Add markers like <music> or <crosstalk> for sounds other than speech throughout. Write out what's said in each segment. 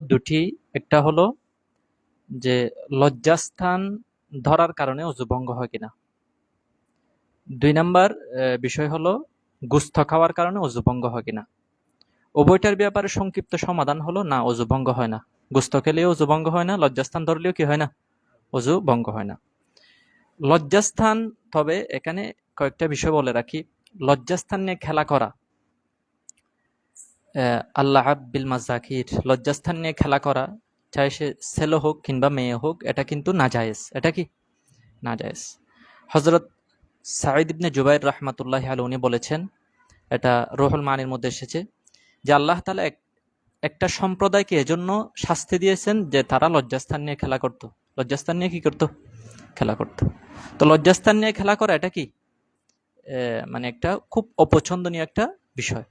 দুটি, একটা হলো যে লজ্জাস্থান ধরার কারণে অজু ভঙ্গ হয় কিনা। দুই নাম্বার বিষয় হলো গুস্থ খাওয়ার কারণে অজু ভঙ্গ হয় কিনা। উভয়টার ব্যাপারে সংক্ষিপ্ত সমাধান হলো, না অজু ভঙ্গ হয় না। গুস্থ খেলেও অজু ভঙ্গ হয় না, লজ্জাস্থান ধরলেও কি হয় না? অজু ভঙ্গ হয় না। লজ্জাস্থান, তবে এখানে কয়েকটা বিষয় বলে রাখি। লজ্জাস্থান নিয়ে খেলা করা আল্লাহ বিল মাজাকির লজ্জাস্থান নিয়ে খেলা করা, চাই সে ছেলে হোক কিংবা মেয়ে হোক, এটা কিন্তু না জায়েজ এটা কি? না জায়েজ হজরত সাঈদ ইবনে জুবাইর রহমাতুল্লাহ আল উনি বলেছেন, এটা রোহুল মানির মধ্যে এসেছে, যে আল্লাহ তালা এক, একটা সম্প্রদায়কে এজন্য শাস্তি দিয়েছেন যে তারা লজ্জাস্থান নিয়ে খেলা করত। লজ্জাস্থান নিয়ে কি করত? খেলা করত। তো লজ্জাস্থান নিয়ে খেলা করা এটা কি? মানে একটা খুব অপছন্দনীয় একটা বিষয়।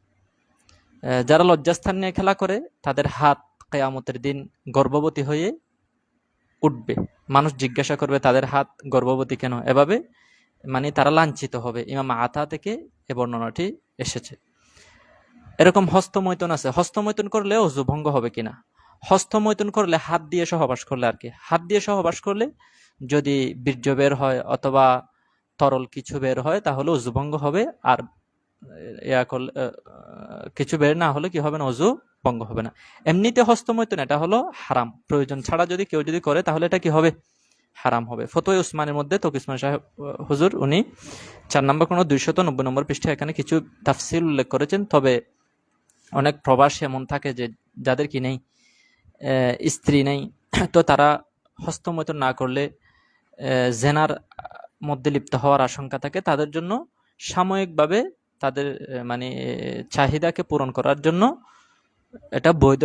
যারা লজ্জাস্থান নিয়ে খেলা করে, তাদের হাত কেয়ামতের দিন গর্ভবতী হয়ে উঠবে। মানুষ জিজ্ঞাসা করবে, তাদের হাত গর্ভবতী কেন? এভাবে মানে তারা লাঞ্ছিত হবে। ইমাম আতা থেকে এ বর্ণনাটি এসেছে। এরকম হস্তমৈতন আছে। হস্তমৈতন করলে অজু ভঙ্গ হবে কিনা? হস্তমৈতন করলে হাত দিয়ে সহবাস করলে আর কি? হাত দিয়ে সহবাস করলে যদি বীর্য বের হয় অথবা তরল কিছু বের হয়, তাহলে অজুভঙ্গ হবে। আর ইয়া করলে কিছু বের না হলে কি হবে না? অজু ভঙ্গ হবে না। এমনিতে হস্তমৈতন এটা হলো হারাম। প্রয়োজন ছাড়া যদি কেউ যদি করে তাহলে এটা কি হবে? হারাম হবে। ফতোয় উসমানের মধ্যে তো উসমান সাহেব হুজুর, উনি চার নম্বর কোনো দুইশত নব্বই নম্বর পৃষ্ঠা এখানে কিছু তাফসিল উল্লেখ করেছেন। তবে অনেক প্রবাসী এমন থাকে যে, যাদের কি নেই স্ত্রী নেই, <clears throat> তো তারা হস্তমৈতন না করলে জেনার মধ্যে লিপ্ত হওয়ার আশঙ্কা থাকে। তাদের জন্য সাময়িকভাবে তাদের মানে চাহিদাকে পূরণ করার জন্য এটা বৈধ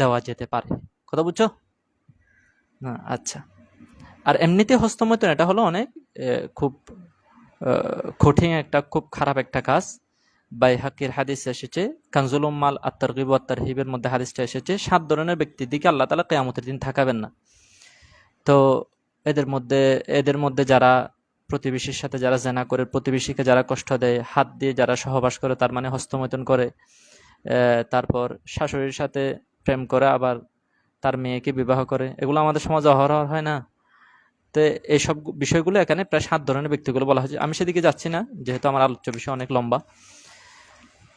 দেওয়া যেতে পারে। কথা বুঝছ? না আচ্ছা। আর এমনিতে হস্তমৈথুন এটা হলো অনেক খুব কঠিন একটা, খুব খারাপ একটা কাজ। বাই হাকির হাদিস এসেছে কানজুল উম্মাল আত্মারগিব আত্মারহিবের মধ্যে হাদিসটা এসেছে, সাত ধরনের ব্যক্তির দিকে আল্লাহ তালা কেয়ামতের দিন থাকাবেন না। তো এদের মধ্যে এদের মধ্যে যারা প্রতিবেশীর সাথে যারা জেনা করে, প্রতিবেশীকে যারা কষ্ট দেয়, হাত দিয়ে যারা সহবাস করে, তার মানে হস্তমৈথন করে তারপর শাশুড়ির সাথে প্রেম করে, আবার তার মেয়েকে বিবাহ করে। এগুলো আমাদের সমাজে অহরহ হয় না। তো এইসব বিষয়গুলো এখানে প্রায় সাত ধরনের ব্যক্তিগুলো বলা হয়েছে। আমি সেদিকে যাচ্ছি না, যেহেতু আমার আলোচ্য বিষয় অনেক লম্বা।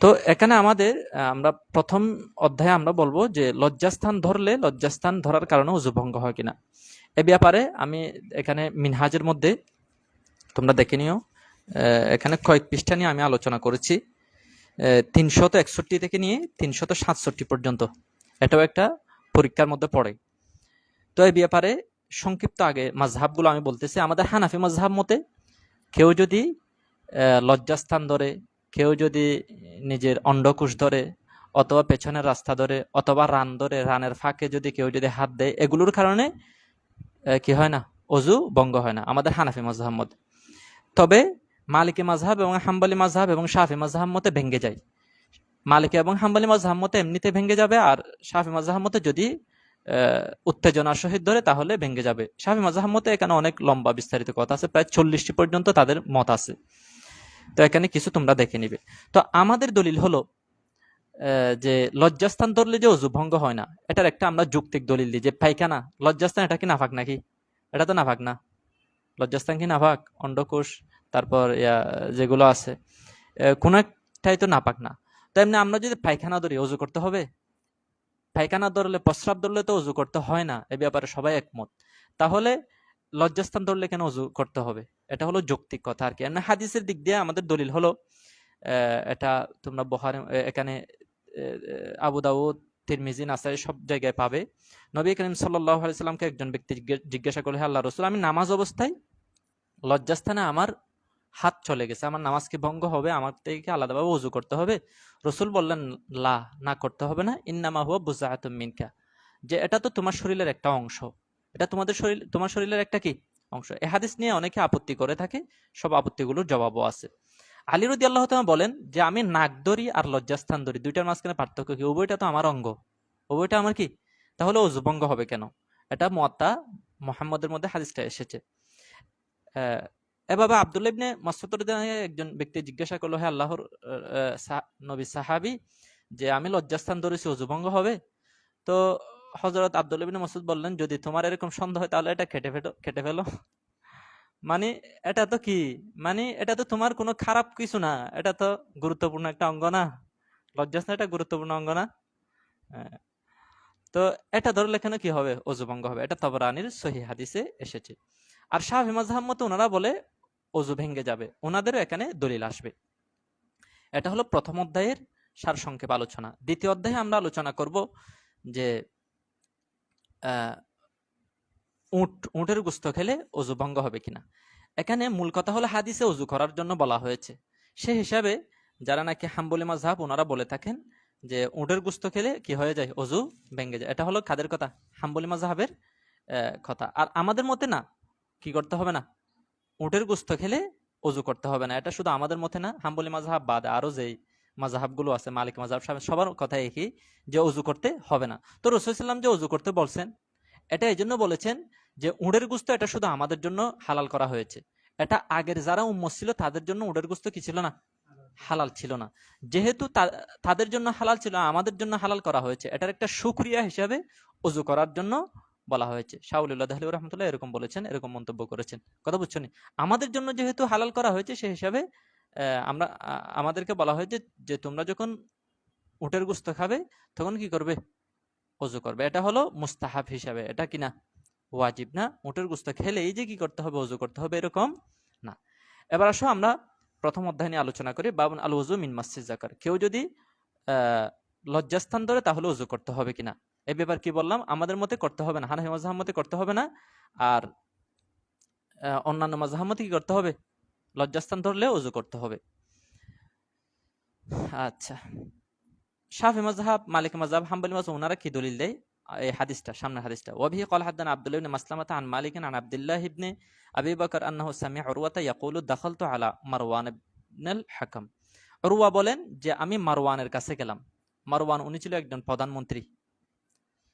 তো এখানে আমাদের আমরা প্রথম অধ্যায়ে আমরা বলব যে লজ্জাস্থান ধরলে লজ্জাস্থান ধরার কারণে উজুভঙ্গ হয় কিনা। এ ব্যাপারে আমি এখানে মিনহাজের মধ্যে তোমরা দেখে নিও। এখানে কয়েক পৃষ্ঠা নিয়ে আমি আলোচনা করেছি। তিনশত একষট্টি থেকে নিয়ে তিনশত সাতষট্টি পর্যন্ত। এটাও একটা পরীক্ষার মধ্যে পড়ে। তো এই ব্যাপারে সংক্ষিপ্ত আগে মাঝহাবগুলো আমি বলতেছি। আমাদের হানাফি মাঝহাব মতে কেউ যদি লজ্জাস্থান ধরে, কেউ যদি নিজের অন্ডকুশ ধরে, অথবা পেছনের রাস্তা ধরে, অথবা রান ধরে, রানের ফাঁকে যদি কেউ যদি হাত দেয়, এগুলোর কারণে কি হয় না? অজু বঙ্গ হয় না। আমাদের হানাফি মজাহাব মতে। তবে মালিকি মাজহাব এবং হাম্বালি মাজহাব এবং শাফি মাজহাব মতে ভেঙ্গে যায়। মালিকি এবং হাম্বালি মাজহাব মতে এমনিতে ভেঙ্গে যাবে আর শাফি মাজহাব মতে যদি উত্তেজনার সহিত ধরে তাহলে ভেঙ্গে যাবে। শাফি মাজহাব মতে এখানে অনেক লম্বা বিস্তারিত কথা আছে, প্রায় চল্লিশটি পর্যন্ত তাদের মত আছে। তো এখানে কিছু তোমরা দেখে নিবে। তো আমাদের দলিল হলো যে লজ্জাস্থান ধরলে যে অজু ভঙ্গ হয় না, এটার একটা আমরা যুক্তিক দলিল দিই যে পাইখানা লজ্জাস্থান এটা কি নাফাক নাকি? এটা তো নাফাক না। লজ্জাস্থান কি নাফাক অন্ডকোষ তারপর, ইয়া, যেগুলো আছে কোন একটাই তো নাপাক না। তো এমনি আমরা যদি পায়খানা ধরি, অজু করতে হবে? পায়খানা ধরলে, প্রস্রাব ধরলে তো অজু করতে হয় না, এ ব্যাপারে সবাই একমত। তাহলে লজ্জাস্থান ধরলে কেন অজু করতে হবে? এটা হলো যৌক্তিক কথা আর কি। হাদিসের দিক দিয়ে আমাদের দলিল হলো এটা তোমরা বহার এখানে আবু দাউদ তিরমিজি, নাসাই সব জায়গায় পাবে। নবী করিম সাল্লাহ আলাইসাল্লামকে একজন ব্যক্তি জিজ্ঞাসা করলে আল্লাহ রসুল, আমি নামাজ অবস্থায় লজ্জাস্থানে আমার হাত চলে গেছে, আমার নামাজ কি ভঙ্গ হবে? আমার থেকে আলাদাভাবে উজু করতে হবে? রসুল বললেন, লা, না করতে হবে না, ইন্নামা হুয়া বুজাহাতুম মিনকা। যে এটা তো তোমার শরীরের একটা অংশ। এটা তোমাদের শরীর, তোমার শরীরের একটা কি? অংশ। এ হাদিস নিয়ে অনেকে আপত্তি করে থাকে, সব আপত্তিগুলোর জবাবও আছে। আলী রদি আল্লাহ বলেন যে, আমি নাক ধরি আর লজ্জাস্থান ধরি দুইটার মাঝখানে পার্থক্য কি? উভয়টা তো আমার অঙ্গ। উভয়টা আমার কি? তাহলে অজুভঙ্গ হবে কেন? এটা মতা মোহাম্মদের মধ্যে হাদিসটা এসেছে। এভাবে আবদুল্লাহ ইবনে একজন ব্যক্তি জিজ্ঞাসা করল হ্যাঁ আল্লাহর নবী সাহাবি, যে আমি লজ্জাস্থান ধরেছি অজুভঙ্গ হবে? তো হজরত আব্দুল ইবিন মাসুদ বললেন, যদি তোমার এরকম সন্দেহ হয়, তাহলে এটা কেটে ফেটো, কেটে ফেলো। মানে এটা তো কি? মানে এটা তো তোমার কোনো খারাপ কিছু না। এটা তো গুরুত্বপূর্ণ একটা অঙ্গ না? লজ্জাস্থান এটা গুরুত্বপূর্ণ অঙ্গ না? হ্যাঁ। তো এটা ধরলে কেন কি হবে? অজুভঙ্গ হবে। এটা তবরানির সহি হাদিসে এসেছে। আর শাহ মাজহাব মতো ওনারা বলে, অজু ভেঙ্গে যাবে। ওনাদেরও এখানে দলিল আসবে। এটা হলো প্রথম অধ্যায়ের সারসংক্ষেপ আলোচনা। দ্বিতীয় অধ্যায়ে আমরা আলোচনা করব যে উট উটের গুস্ত খেলে অজু ভঙ্গ হবে কিনা? এখানে মূল কথা হলো হাদিসে অজু করার জন্য বলা হয়েছে। সে হিসাবে যারা নাকি হাম্বলি মাজহাব ওনারা বলে থাকেন যে উটের গুস্ত খেলে কি হয়ে যায়? অজু ভেঙ্গে যায়। এটা হলো খাদের কথা? হাম্বলি মাজহাবের আহ, কথা। আর আমাদের মতে না কি করতে হবে না? উটের গুস্ত খেলে অজু করতে হবে না। এটা শুধু আমাদের মতে না হাম্বলি মাজহাব বাদ আরও যেই মাজাহাবগুলো আছে মালিক মাজাহাব সাহেব সবার কথা একই যে অজু করতে হবে না। তো রসুলাম যে অজু করতে বলছেন এটা এই জন্য বলেছেন যে উড়ের গুস্ত এটা শুধু আমাদের জন্য হালাল করা হয়েছে। এটা আগের যারা উম্মত ছিল, তাদের জন্য উড়ের গুস্ত কি ছিল না? হালাল ছিল না। যেহেতু তাদের জন্য হালাল ছিল, আমাদের জন্য হালাল করা হয়েছে। এটার একটা সুক্রিয়া হিসাবে অজু করার জন্য বলা হয়েছে। শাহুল্লাহ দাহলি রহমতুল্লাহ এরকম বলেছেন, এরকম মন্তব্য করেছেন। কথা বুঝছ? আমাদের জন্য যেহেতু হালাল করা হয়েছে, সে হিসাবে আমরা আমাদেরকে বলা হয়েছে যে তোমরা যখন উটের গুস্ত খাবে, তখন কি করবে? অজু করবে। এটা হলো মুস্তাহাব হিসাবে। এটা কি না? ওয়াজিব না উটের গুস্ত এই যে কি করতে হবে অজু করতে হবে, এরকম না। এবার আসো আমরা প্রথম অধ্যায় নিয়ে আলোচনা করি, বাবুন আল ওজু মিন মাসিদ জাকার কেউ যদি লজ্জাস্থান ধরে তাহলে অজু করতে হবে কিনা? এই ব্যাপার কি বললাম, আমাদের মতে করতে হবে না, হানাফি মাজহাব মতে করতে হবে না, আর অন্যান্য মাজহাব মতে কি করতে হবে? লজ্জাস্থান ধরলে অজু করতে হবে। আচ্ছা শাফি মাজহাব মালিক মাজহাব হাম্বলি মাজহাব ওনারা কি দলিল দেয়? এই হাদিসটা, সামনের হাদিসটা। ওয়াবি কল হাদান আব্দুল্লাহ ইবনে মাসলামাতা আন মালিকিন আন আব্দুল্লাহ ইবনে আবি বকর আন্নাহু সামি উরওয়াতা ইয়াকুলু দাখালতু আলা মারওয়ান ইবনুল হাকাম। উরওয়া বলেন যে, আমি মারওয়ানের কাছে গেলাম। মারওয়ান উনি ছিল একজন প্রধানমন্ত্রী।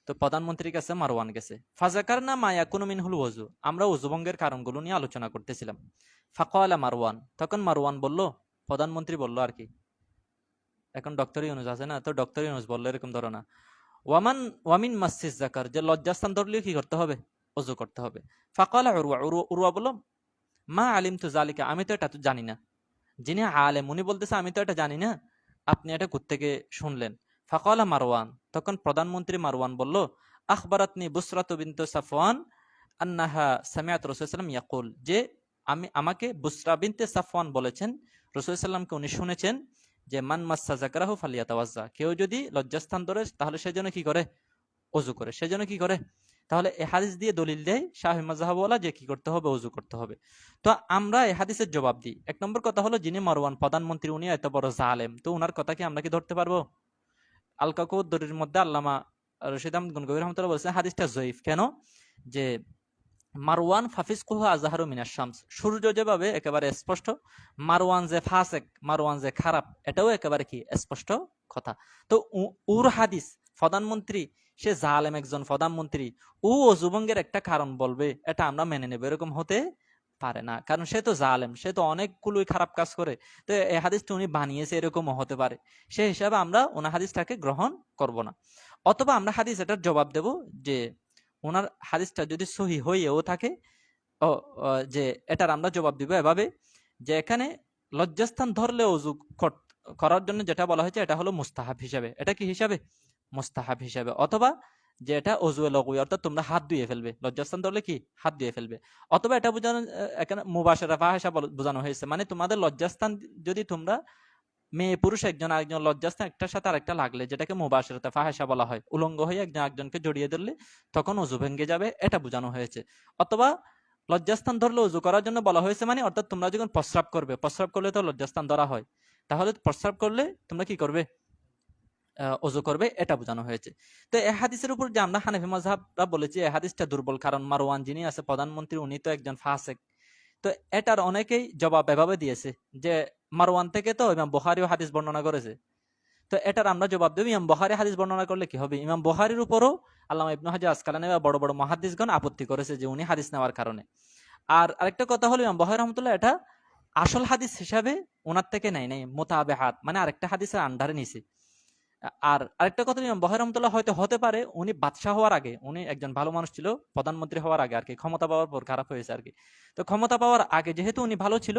তো প্রধানমন্ত্রীর কাছে মারওয়ান গেছে। ফাজাকার না মায়া কোনো মিনহুল ওযু। আমরা ওজুভঙ্গের কারণগুলো নিয়ে আলোচনা করতেছিলাম। ফাঁকা মারওয়ান। তখন মারওয়ান বলল, প্রধানমন্ত্রী বলল আর কি। এখন ডক্টর ইউনুস আছে না? তো ডক্টর ইউনুস বলল এরকম ধরো না ওয়ামান, ওয়ামিন মাসিস জাকার যে লজ্জাস্থান ধরলেও কি করতে হবে? অজু করতে হবে। ফাকালা উরুয়া উরওয়া বলল মা আলিম তো জালিকা আমি তো এটা জানি না। যিনি আলেম, উনি বলতেছে, আমি তো এটা জানি না। আপনি এটা থেকে শুনলেন। ফাকালা মারওয়ান, তখন প্রধানমন্ত্রী মারওয়ান বলল, আখবরাতনি বুসরাত বিনত সাফওয়ান আন্নাহা সামিয়াত রসুলাম ইয়াকুল। যে আমি, আমাকে বুসরা বিনতে সাফওয়ান বলেছেন রসুলামকে উনি শুনেছেন। যে, মান মাসা জাকারাহু ফালিয়াতাওয়াজ্জা। কেউ যদি লজ্জাস্থান ধরে, তাহলে সেজন্য কি করে? অজু করে। সেজন্য কি করে? তাহলে এ হাদিস দিয়ে দলিল দেয় শাহি মাজহাবওয়ালা যে, কি করতে হবে? অজু করতে হবে। তো আমরা এ হাদিসের জবাব দিই। এক নম্বর কথা হলো, যিনি মারওয়ান, প্রধানমন্ত্রী, উনি এত বড় জালেম, তো উনার কথা কি আমরা কি ধরতে পারব? আল কাকুদ্দরের মধ্যে আল্লামা রশিদ আহমদ গনগবীর রহমতুল্লাহ বলছেন, হাদিসটা জয়ীফ। কেন? যে মারওয়ান ফাফিস কুহু আজাহারু মিনাস শামস। সূর্য যেভাবে একেবারে স্পষ্ট, মারওয়ান যে ফাসেক, মারওয়ান যে খারাপ, এটাও একেবারে কি স্পষ্ট কথা। তো উর হাদিস, প্রধানমন্ত্রী, সে জালেম একজন প্রধানমন্ত্রী ও অজুবঙ্গের একটা কারণ বলবে, এটা আমরা মেনে নেব, এরকম হতে পারে না। কারণ সে তো জালেম, সে তো অনেকগুলোই খারাপ কাজ করে, তো এই হাদিসটা উনি বানিয়েছে, এরকমও হতে পারে। সে হিসাবে আমরা ওনার হাদিসটাকে গ্রহণ করব না। অথবা আমরা হাদিস এটার জবাব দেব যে ওনার হাদিসটা যদি সহি হইয়েও থাকে, ও যে এটার আমরা জবাব দিব এভাবে, যে এখানে লজ্জাস্থান ধরলে অজু কর- করার জন্য যেটা বলা হয়েছে এটা হলো মুস্তাহাব হিসাবে। এটা কি হিসাবে? মুস্তাহাব হিসাবে। অথবা যে এটা অজু লগুই, অর্থাৎ তোমরা হাত ধুয়ে ফেলবে। লজ্জাস্থান ধরলে কি? হাত ধুয়ে ফেলবে। অথবা এটা বোঝানো এখানে মুবাসারা বোঝানো হয়েছে। মানে তোমাদের লজ্জাস্থান যদি তোমরা মেয়ে পুরুষ একজন আরেকজন লজ্জাস্থান একটার সাথে আরেকটা লাগলে, যেটাকে মুবাসারাতে ফাহাসা বলা হয়। উলঙ্গ হয়ে একজন একজনকে জড়িয়ে ধরলে, তখন অজু ভেঙে যাবে, এটা বোঝানো হয়েছে। অথবা লজ্জাস্থান ধরলে অজু করার জন্য বলা হয়েছে মানে অর্থাৎ তোমরা যখন প্রস্রাব করবে, প্রস্রাব করলে তো লজ্জাস্থান ধরা হয়। তাহলে প্রস্রাব করলে তোমরা কি করবে? অজু করবে, এটা বোঝানো হয়েছে। তো এ হাদিসের উপর যে আমরা হানাফি মাজহাবরা বলেছি, এ হাদিসটা দুর্বল, কারণ মারওয়ান যিনি আছে, প্রধানমন্ত্রী, উনি তো একজন ফাসেক। তো এটার অনেকেই জবাব এভাবে দিয়েছে যে মারওয়ান থেকে তো ইমাম বহারিও হাদিস বর্ণনা করেছে। তো এটার আমরা জবাব দেব, ইমাম বখারি হাদিস বর্ণনা করলে কি হবে? ইমাম বখারির উপরও আল্লামা ইবনু হাজার আসকালানি বা বড় বড় মহাদিসগণ আপত্তি করেছে যে উনি হাদিস নেওয়ার কারণে। আর আরেকটা কথা হলো, ইমাম বহারি রহমতুল্লাহ এটা আসল হাদিস হিসাবে ওনার থেকে নেয় নাই মোতাবে হাত মানে আরেকটা হাদিসের আন্ডারে নিছে। আর আরেকটা কথা ইমাম বহাই রহমতুল্লাহ হয়তো হতে পারে উনি বাদশাহ হওয়ার আগে, উনি একজন ভালো মানুষ ছিল, প্রধানমন্ত্রী হওয়ার আগে আর কি, ক্ষমতা পাওয়ার পর খারাপ হয়েছে আর কি। তো ক্ষমতা পাওয়ার আগে যেহেতু উনি ভালো ছিল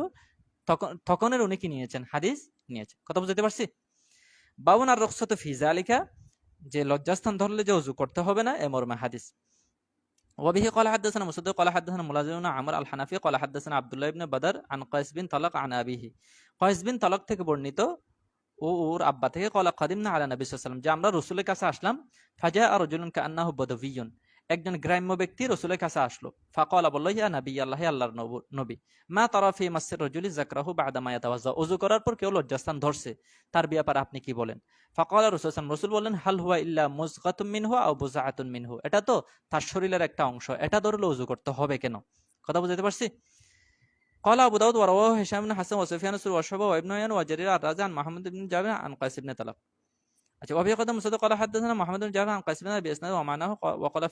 তখন তখনের উনি কি নিয়েছেন হাদিস নিয়েছেন কথা বুঝতে পারছি বাবুন আর রক্ষত ফিজা আলিকা যে লজ্জাস্থান ধরলে যে উজু করতে হবে না এ মর্মে হাদিস وبه قال حدثنا مسدد قال حدثنا ملازم عمر الحنفي قال حدثنا عبد الله بن بدر عن قيس بن طلق عن أبيه قيس بن طلق থেকে বর্ণিত ও ওর আব্বা থেকে কলা কাদিমনা আলা নবী সাল্লাম যে আমরা রসুলের কাছে আসলাম ফাজা আর রজুলুন কান্নাহু বদভিয়ুন একজন গ্রাম্য ব্যক্তি রসুলের কাছে আসলো ফাকলা বলল ইয়া নবী আল্লাহ আল্লাহর নব- নবী মা তরফি মাসের রজুলি জাকরাহু বাদা মায়া তাওয়াজ্জা ওযু করার পর কেউ লজ্জাস্থান ধরছে তার ব্যাপারে আপনি কি বলেন ফাকলা রসুল সাল্লাম রসুল বললেন হাল হুয়া ইল্লা মুজগাতুম মিনহু আও বুজাআতুন মিনহু এটা তো তার শরীরের একটা অংশ এটা ধরলে উজু করতে হবে কেন কথা বুঝতে পারছি قال أبو داود ورواه هشام بن حسن وسفيان السوري وشعبة وابن عيان وجرير الرازي عن محمد بن جابر عن قيس بن طلق আচ্ছা ওয়াফি কদম মুসাদ কলা হাদাসানা মোহাম্মদ জাহান কাসিমিনা বিসনাদ ওমানা ওয়াকলা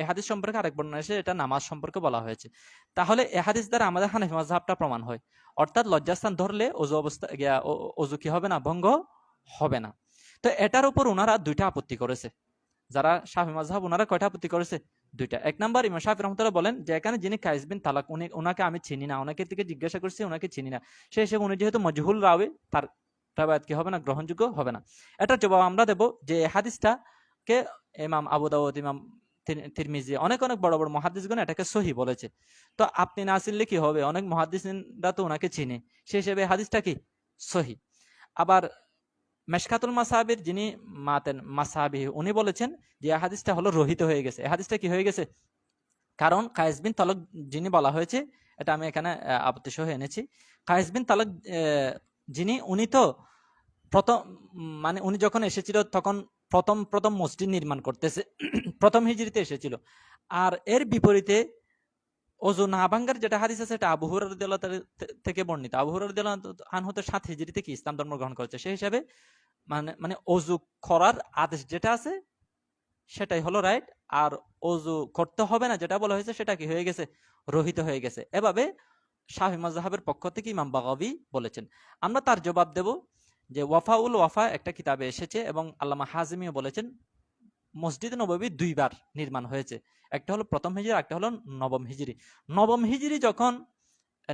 এ হাদিস সম্পর্কে আরেক বর্ণনা এসে এটা নামাজ সম্পর্কে বলা হয়েছে। তাহলে এ হাদিস দ্বারা আমাদের হানাফি মাযহাবটা প্রমাণ হয়। অর্থাৎ লজ্জাস্থান ধরলে অজু অবস্থা অজু কি হবে না, ভঙ্গ হবে না। তো এটার উপর ওনারা দুইটা আপত্তি করেছে। যারা শাহি মাযহাব ওনারা কয়টা আপত্তি করেছে? দুইটা। এক নাম্বার ইমাম শাহ রহমতুল্লাহ বলেন যে, এখানে যিনি কাইসবিন তালাক, উনি ওনাকে আমি চিনি না ওনাকে থেকে জিজ্ঞাসা করছি ওনাকে চিনি না। সে হিসেবে উনি যেহেতু মজহুল রাওয়ে, তার রাবায়াত কি হবে না? গ্রহণযোগ্য হবে না। এটার জবাব আমরা দেব যে এই হাদিসটা কে ইমাম আবু দাউদ ইমাম তির- তিরমিজি অনেক অনেক বড় বড় মহাদিসগণ এটাকে সহি বলেছে। তো আপনি না চিনলে কি হবে? অনেক মহাদিসরা তো ওনাকে চিনে। সে হিসেবে হাদিসটা কি? সহি। আবার মেশকাতুল মাসাবির যিনি মাতেন মাসাবি উনি বলেছেন যে হাদিসটা হলো রহিত হয়ে গেছে। হাদিসটা কি হয়ে গেছে? কারণ কায়েস বিন তালক যিনি বলা হয়েছে এটা আমি এখানে আহ, আপত্তি সহ এনেছি। কায়েস বিন তালক যিনি, উনি তো প্রথম মানে উনি যখন এসেছিল তখন প্রথম প্রথম মসজিদ নির্মাণ করতেছে, <clears throat> প্রথম হিজরিতে এসেছিল। আর এর বিপরীতে ওজু না ভাঙ্গার যেটা হাদিস আছে, এটা আবু হুরায়রা রাদিয়াল্লাহু তাআলা থে- থেকে বর্ণিত। আবু হুরায়রা রাদিয়াল্লাহু আনহু তো সাত হিজরিতে কি ইসলাম ধর্ম গ্রহণ করেছে? সেই হিসাবে মানে মানে অজু করার আদেশ যেটা আছে, সেটাই হলো রাইট আর অজু করতে হবে না, যেটা বলা হয়েছে সেটা কি হয়ে গেছে? রহিত হয়ে গেছে। এভাবে শাহি মাজহাবের পক্ষ থেকে ইমাম বাগাবি বলেছেন। আমরা তার জবাব দেব যে ওয়াফাউল ওয়াফা একটা কিতাবে এসেছে এবং আল্লামা হাজিমিও বলেছেন, মসজিদ নববী দুইবার নির্মাণ হয়েছে। একটা হলো প্রথম হিজরি একটা হলো নবম হিজরি। নবম হিজরি যখন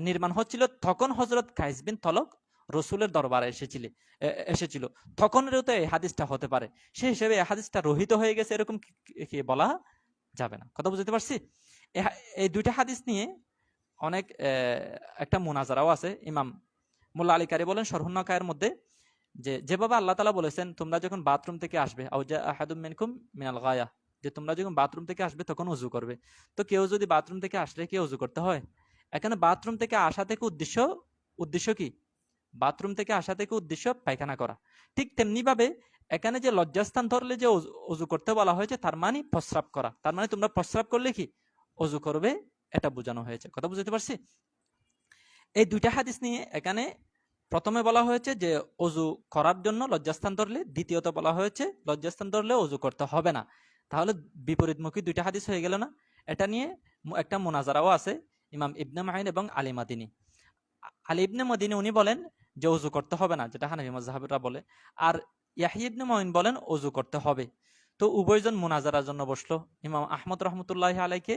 নির্মাণ হচ্ছিল, তখন হজরত কাইস বিন তলক রসুলের দরবারে এসেছিল এসেছিল। তখনেরও তো এই হাদিসটা হতে পারে। সেই হিসেবে এই হাদিসটা রহিত হয়ে গেছে, এরকম কি- বলা যাবে না। কথা বুঝতে পারছি? এই দুইটা হাদিস নিয়ে অনেক একটা মোনাজারাও আছে। ইমাম মোল্লা আলী কারি বলেন সরহুন্নাকায়ের মধ্যে যে, যেভাবে আল্লাহ তালা বলেছেন, তোমরা যখন বাথরুম থেকে আসবে আউজা মিনকুম মিনাল গায়া, যে তোমরা যখন বাথরুম থেকে আসবে, তখন উজু করবে। তো কেউ যদি বাথরুম থেকে আসলে কি উজু করতে হয়? এখানে বাথরুম থেকে আসা থেকে উদ্দেশ্য উদ্দেশ্য কি? বাথরুম থেকে আসা থেকে উদ্দেশ্য পায়খানা করা। ঠিক তেমনি ভাবে এখানে যে লজ্জাস্থান ধরলে যে অজু করতে বলা হয়েছে, তার মানে প্রস্রাব করা। তার মানে তোমরা প্রস্রাব করলে কি? অজু করবে এটা বোঝানো হয়েছে। কথা বুঝতে পারছি? এই দুইটা হাদিস নিয়ে এখানে প্রথমে বলা হয়েছে যে অজু করার জন্য লজ্জাস্থান ধরলে, দ্বিতীয়ত বলা হয়েছে লজ্জাস্থান ধরলে অজু করতে হবে না। তাহলে বিপরীতমুখী দুইটা হাদিস হয়ে গেল না? এটা নিয়ে একটা মোনাজারাও আছে ইমাম ইবনে মাহিন এবং আলী মাদিনী। আলী ইবনে মদিনী উনি বলেন যে অজু করতে হবে না, যেটা হানাফি মাজহাবিরা বলে। আর ইয়াহি ইবনে মঈন বলেন অজু করতে হবে। তো উভয়জন মোনাজারার জন্য বসল। ইমাম আহমদ রহমতুল্লাহ আলাইকে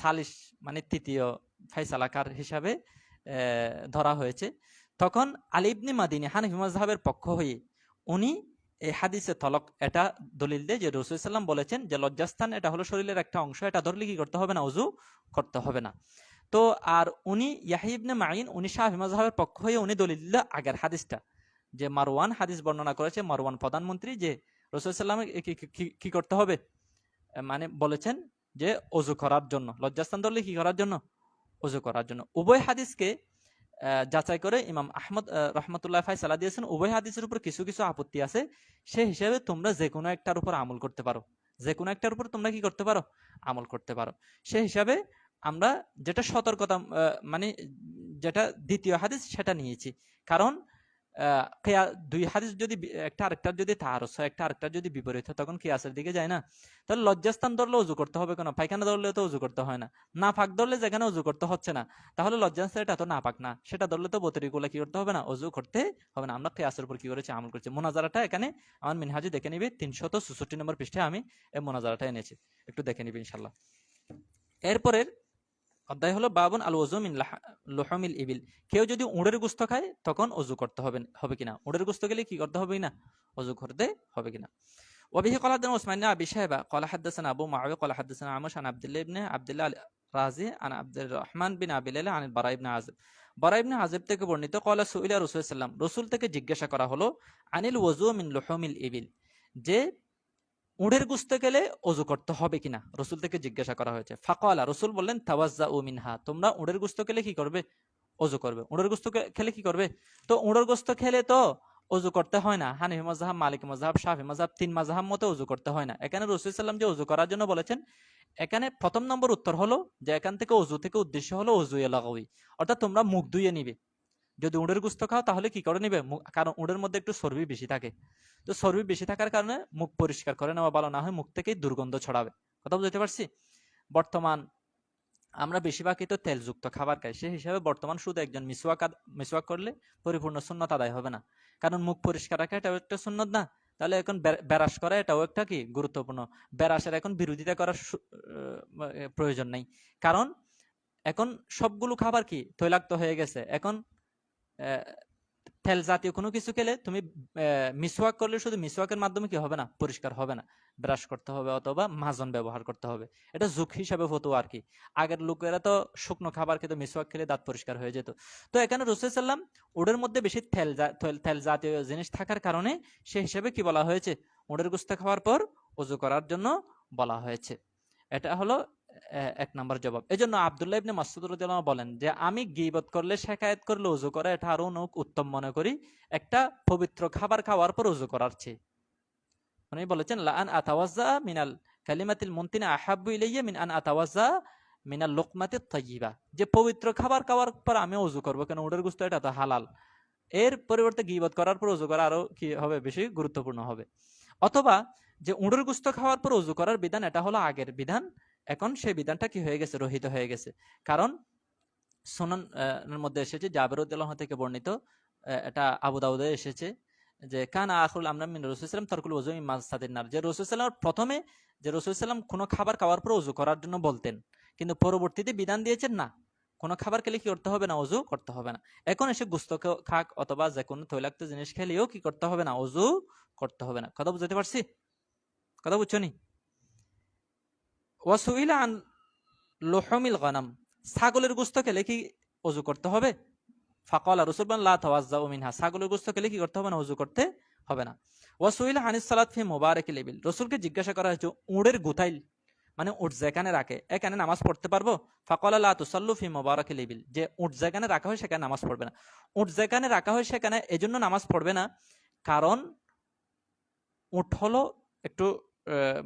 সালিশ মানে তৃতীয় ফাইসালাকার হিসাবে ধরা হয়েছে। তখন আলী ইবনে মাদিনী হানাফি মাজহাবের পক্ষ হয়ে উনি এই হাদিসে তলক এটা দলিল দেয় যে রসুল সাল্লাম বলেছেন যে, লজ্জাস্থান এটা হলো শরীরের একটা অংশ, এটা ধরলে কি করতে হবে না? অজু করতে হবে না। তো আর উনি ইয়াহিবনে মাইন উনি শাহ মাজহাবের পক্ষ হয়ে উনি দলিল দিল আগের হাদিসটা, যে মারওয়ান হাদিস বর্ণনা করেছে, মারওয়ান প্রধানমন্ত্রী যে রসুল সাল্লাম কি করতে হবে? মানে বলেছেন যে অজু করার জন্য লজ্জাস্থান ধরলে কি করার জন্য? অজু করার জন্য। উভয় হাদিসকে যাচাই করে ইমাম আহমদ আহ, রহমতুল্লাহ ফাই সালা দিয়েছেন উভয় হাদিসের উপর কিছু কিছু আপত্তি আছে। সেই হিসেবে তোমরা যে কোনো একটার উপর আমল করতে পারো। যে কোনো একটার উপর তোমরা কি করতে পারো? আমল করতে পারো। সেই হিসাবে আমরা যেটা সতর্কতা মানে যেটা দ্বিতীয় হাদিস সেটা নিয়েছি। কারণ দুই হাদিস যদি একটা আরেকটার যদি তারস হয়, একটা আরেকটার যদি বিপরীত হয়, তখন কিয়াসের দিকে যায় না। তাহলে লজ্জাস্থান ধরলে উজু করতে হবে কেন? পায়খানা ধরলে তো উজু করতে হয় না। না পাক ধরলে যেখানে উজু করতে হচ্ছে না। তাহলে লজ্জাস্থান এটা তো না পাক না। সেটা ধরলে তো বতরিগুলো কি করতে হবে না? উজু করতে হবে না। আমরা কিয়াসের উপর কি করেছি? আমল করছি। মোনাজারাটা এখানে আমার মিনহাজি দেখে নিবে। তিনশত চৌষট্টি নম্বর পৃষ্ঠে আমি এই মোনাজারাটা এনেছি। একটু দেখে নিবি ইনশাল্লাহ এরপরের অধ্যায় হলো বাবন আল ওজু মিন লাহা- লুহুমিল ইবিল কেউ যদি উড়ের গুস্ত খায় তখন অজু করতে হবে হবে কিনা উড়ের গুস্ত গেলে কি করতে হবে কিনা অজু করতে হবে কিনা وبه قال حدثنا عثمان بن ابي شيبه قال حدثنا ابو معاويه قال حدثنا عمش عن عبد الله بن عبد الله الرازي عن عبد الرحمن بن ابي ليلى عن البراء بن عازب বারা ইবনে আযিব থেকে বর্ণিত قال سئل رسول সাল্লাম রাসূল থেকে জিজ্ঞাসা করা হলো আনিল ওযু মিন লুহুমিল ইবিল যে উড়ের গুস্ত গেলে অজু করতে হবে কিনা? রসুল থেকে জিজ্ঞাসা করা হয়েছে। ফাকালা, রসুল বললেন তাওয়াজ্জা উ মিনহা। তোমরা উড়ের গুস্ত খেলে কি করবে? অজু করবে। উড়ের গুস্ত খেলে কি করবে? তো উড়ের গোস্ত খেলে তো অজু করতে হয় না। হানিফি মজাহাব, মালিক মজাহাব, শাফি মজাহাব, তিন মজাহাব মতো অজু করতে হয় না। এখানে রসুল সাল্লাম যে অজু করার জন্য বলেছেন, এখানে প্রথম নম্বর উত্তর হলো যে এখান থেকে অজু থেকে উদ্দেশ্য হলো অজু এলাকাউই অর্থাৎ তোমরা মুখ ধুয়ে নিবে। যদি উঁড়ের গুস্ত খাও, তাহলে কি করে নিবে? কারণ উঁড়ের মধ্যে একটু চর্বি বেশি থাকে। তো চর্বি বেশি থাকার কারণে মুখ পরিষ্কার করে নেওয়া ভালো না হয়, মুখ থেকেই দুর্গন্ধ ছড়াবে। কথা বুঝতে পারছি? বর্তমান আমরা বেশিরভাগই তো তেলযুক্ত খাবার খাই। সেই হিসাবে বর্তমান শুধু একজন মিসওয়াক মিসওয়াক করলে পরিপূর্ণ সুন্নত আদায় হবে না। কারণ মুখ পরিষ্কার রাখা এটাও একটা সুন্নত না। তাহলে এখন বে- ব্যারাস করা এটাও একটা কি গুরুত্বপূর্ণ? ব্যারাসের এখন বিরোধিতা করার প্রয়োজন নেই। কারণ এখন সবগুলো খাবার কি তৈলাক্ত হয়ে গেছে। এখন তেল জাতীয় কোনো কিছু খেলে তুমি মিসওয়াক করলে শুধু মিসওয়াকের মাধ্যমে কি হবে না? পরিষ্কার হবে না। ব্রাশ করতে হবে অথবা মাজন ব্যবহার করতে হবে। এটা যুগ হিসাবে হতো আর কি। আগের লোকেরা তো শুকনো খাবার খেতে মিসওয়াক খেলে দাঁত পরিষ্কার হয়ে যেত। তো এখানে রসুল সাল্লাম ওদের মধ্যে বেশি তেল তেল- জাতীয় জিনিস থাকার কারণে সে হিসেবে কি বলা হয়েছে? ওদের গুস্তা খাওয়ার পর অজু করার জন্য বলা হয়েছে। এটা হলো এক নম্বর জবাব। এই জন্য আবদুল্লাহ ইবনে মাসুদ বলেন যে, আমি গিবত করলে, শেখায়ত করলে, উজু করা, এটা আরও অনেক উত্তম মনে করি। একটা পবিত্র খাবার খাওয়ার পর উজু করার চেয়ে। উনি বলেছেন, লা আন আতাওয়াজ্জা মিনাল কালিমাতিল মুনতিনা আহাব্বু ইলাইয়া মিন আন আতাওয়াজা মিনাল লোকমাতিত তাইয়্যিবা। যে পবিত্র খাবার খাওয়ার পর আমি উজু করব কেন? উটের গুস্ত এটা তো হালাল। এর পরিবর্তে গিবত করার পর উজু করা আরও কি হবে? বেশি গুরুত্বপূর্ণ হবে। অথবা যে উটের গুস্ত খাওয়ার পর উজু করার বিধান, এটা হলো আগের বিধান। এখন সেই বিধানটা কি হয়ে গেছে? রহিত হয়ে গেছে। কারণ সুনান আহ, এর মধ্যে এসেছে জাবের উদ্দোলন থেকে বর্ণিত এটা আবু দাউদে এসেছে যে কান আখরুল আমরা মিন রসুলাম তরকুল ওজু মাসাদিন নার। যে রসুলাম প্রথমে যে রসুলাম কোনো খাবার খাওয়ার পর উজু করার জন্য বলতেন। কিন্তু পরবর্তীতে বিধান দিয়েছেন না। কোনো খাবার খেলে কি করতে হবে না? অজু করতে হবে না। এখন এসে গুস্ত খাক অথবা যে কোনো তৈলাক্ত জিনিস খেলেও কি করতে হবে না? অজু করতে হবে না। কথা বুঝতে পারছি? কথা বুঝছ নি? ওয়াসুইলা আন লোহমিল গনাম। ছাগলের গোস্ত খেলে কি অজু করতে হবে। ফাকলা রসুল লা তাওয়াজ্জা মিনহা। ছাগলের গোস্ত খেলে কি করতে হবে না, অজু করতে হবে না। ওয়াসুইলা আনিস সালাত ফি মুবারক লেবিল। রসুলকে জিজ্ঞাসা করা হয়েছে, উড়ের গুতাইল মানে উট যেখানে রাখে, এখানে নামাজ পড়তে পারব? ফাকলা লা তুসাল্লু ফি মুবারক লেবিল। যে উট যেখানে রাখা হয়, সেখানে নামাজ পড়বে না। উট যেখানে রাখা হয়, সেখানে এজন্য নামাজ পড়বে না, কারণ উট হলো একটু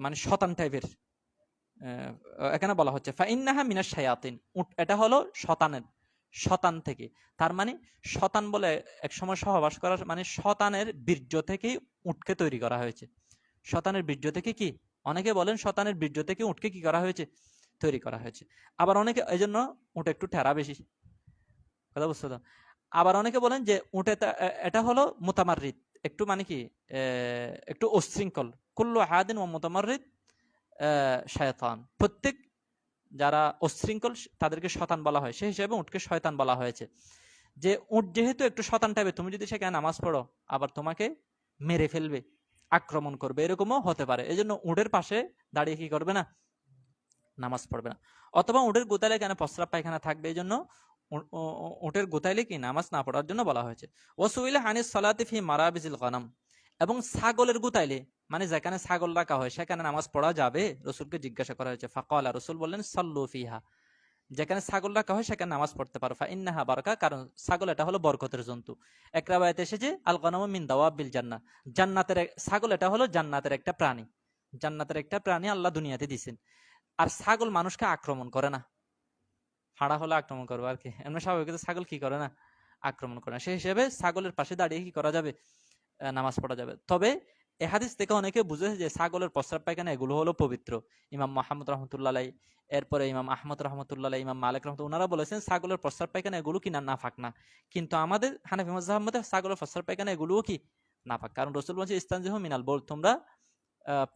মানে শতান টাইপের এখানে বলা হচ্ছে? ফাইন্নাহা মিনাস শায়াতিন। উট, এটা হলো শতানের, শতান থেকে। তার মানে শতান বলে এক সময় সহবাস করা মানে শতানের বীর্য থেকেই উটকে তৈরি করা হয়েছে। শতানের বীর্য থেকে কি? অনেকে বলেন শতানের বীর্য থেকে উটকে কি করা হয়েছে? তৈরি করা হয়েছে। আবার অনেকে, এই জন্য উট একটু ঠেরা বেশি। কথা বুঝছ তো? আবার অনেকে বলেন যে উট এটা- হলো মোতামারিদ একটু মানে কি? একটু অশৃঙ্খল কুল্লু হাদিন ও মোতামারিদ শয়তান। প্রত্যেক যারা অশৃঙ্খল, তাদেরকে শতান বলা হয়। সেই হিসাবে উটকে শয়তান বলা হয়েছে। যে উট যেহেতু একটু শতান টাইপের তুমি যদি সেখানে নামাজ পড়ো, আবার তোমাকে মেরে ফেলবে, আক্রমণ করবে, এরকমও হতে পারে। এই জন্য উটের পাশে দাঁড়িয়ে কি করবে না? নামাজ পড়বে না। অথবা উটের গোতালে কেন প্রস্রাব পায়খানা থাকবে? এই জন্য উ- উ- উ- উটের গোতাইলে কি নামাজ না পড়ার জন্য বলা হয়েছে। ওসুইলে হানিস সালাতি ফি মারাবিজিল গনাম। এবং ছাগলের গুতাইলে মানে যেখানে ছাগল রাখা হয়, সেখানে নামাজ পড়া যাবে? রসুলকে জিজ্ঞাসা করা হয়েছে, ফাকলা, রসুল বললেন, সাল্লু ফিহা। যেখানে ছাগল রাখা হয়, সেখানে নামাজ পড়তে পারো। ইন্নাহা বারকা, কারণ ছাগল এটা হলো বরকতের জন্তু। এক রাবায়াতে এসেছে আল গনাম মিন দাওয়াবিল জান্নাহ। জান্নাতের ছাগল এটা হলো জান্নাতের একটা প্রাণী। জান্নাতের একটা প্রাণী আল্লাহ দুনিয়াতে দিছেন। আর ছাগল মানুষকে আক্রমণ করে না। হাড়া হলে আক্রমণ করবে আর কি। এমনি স্বাভাবিক ছাগল কি করে না? আক্রমণ করে না। সেই হিসেবে ছাগলের পাশে দাঁড়িয়ে কি করা যাবে? নামাজ পড়া যাবে। তবে এ হাদিস থেকে অনেকে বুঝেছে যে ছাগলের প্রস্রাব পায়খানা এগুলো হলো পবিত্র। ইমাম মাহমুদ রহমতুল্লাহ এরপরে ইমাম আহমদ রহমতুল্লাহ ইমাম মালিক রহমতুল্লাহ ওনারা বলেছেন ছাগলের প্রস্রাব পায়খানা এগুলো কি না নাফাক না। কিন্তু আমাদের হানাফি মজাহ ছাগলের প্রস্রাব পায়খানা এগুলোও কি নাফাক? কারণ রসুল বলছে ইস্তানজিহ মিনাল বল তোমরা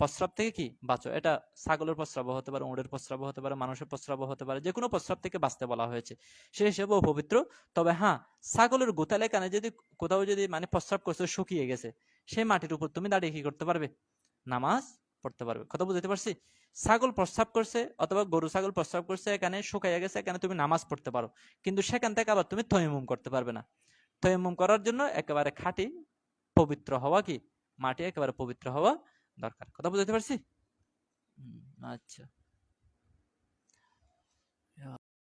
প্রস্রাব থেকে কি বাঁচো? এটা ছাগলের প্রস্রাব হতে পারে উঁড়ের প্রস্রাব হতে পারে, মানুষের প্রস্রাব হতে পারে যে কোনো প্রস্রাব থেকে বাঁচতে বলা হয়েছে। সে হিসেবেও পবিত্র। তবে হ্যাঁ ছাগলের গোতালে কানে যদি, কোথাও যদি মানে প্রস্রাব করছে, শুকিয়ে গেছে সেই মাটির উপর তুমি দাঁড়িয়ে কি করতে পারবে? নামাজ পড়তে পারবে। কথা বুঝতে পারছি? ছাগল প্রস্রাব করছে অথবা গরু ছাগল প্রস্রাব করছে, এখানে শুকাইয়া গেছে, এখানে তুমি নামাজ পড়তে পারো। কিন্তু সেখান থেকে আবার তুমি তৈমুম করতে পারবে না। তৈমুম করার জন্য একেবারে খাঁটি পবিত্র হওয়া কি? মাটি একেবারে পবিত্র হওয়া দরকার। কথা বুঝতে পারছি? আচ্ছা।